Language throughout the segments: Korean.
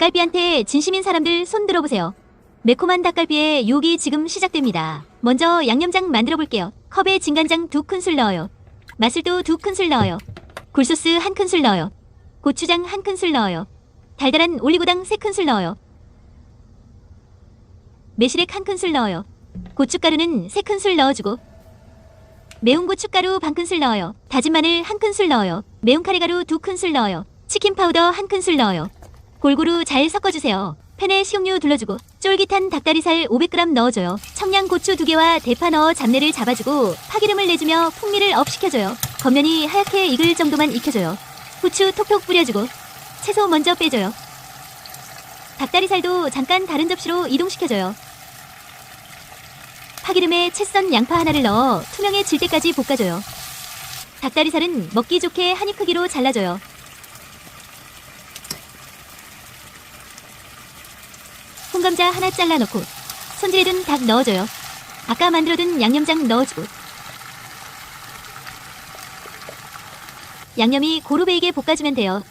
닭갈비한테 진심인 사람들 손 들어보세요. 매콤한 닭갈비에 욕이 지금 시작됩니다. 먼저 양념장 만들어 볼게요. 컵에 진간장 두 큰술 넣어요. 마술도 두 큰술 넣어요. 굴소스 한 큰술 넣어요. 고추장 한 큰술 넣어요. 달달한 올리고당 세 큰술 넣어요. 매실액 한 큰술 넣어요. 고춧가루는 세 큰술 넣어주고 매운 고춧가루 반 큰술 넣어요. 다진 마늘 한 큰술 넣어요. 매운 카레가루 두 큰술 넣어요. 치킨 파우더 한 큰술 넣어요. 골고루 잘 섞어주세요. 팬에 식용유 둘러주고 쫄깃한 닭다리살 500g 넣어줘요. 청양 고추 두 개와 대파 넣어 잡내를 잡아주고 파기름을 내주며 풍미를 업 시켜줘요. 겉면이 하얗게 익을 정도만 익혀줘요. 후추 톡톡 뿌려주고 채소 먼저 빼줘요. 닭다리살도 잠깐 다른 접시로 이동시켜줘요. 파기름에 채 썬 양파 하나를 넣어 투명해질 때까지 볶아줘요. 닭다리살은 먹기 좋게 한입 크기로 잘라줘요. 홍감자 하나 잘라놓고 손질해둔 닭 넣어줘요. 아까 만들어둔 양념장 넣어주고 양념이 고루 베이게 볶아주면 돼요.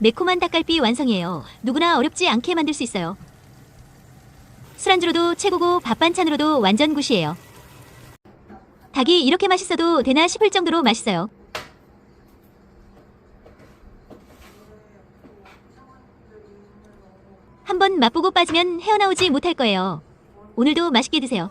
매콤한 닭갈비 완성이에요. 누구나 어렵지 않게 만들 수 있어요. 술안주로도 최고고 밥 반찬으로도 완전 굿이에요. 닭이 이렇게 맛있어도 되나 싶을 정도로 맛있어요. 한번 맛보고 빠지면 헤어나오지 못할 거예요. 오늘도 맛있게 드세요.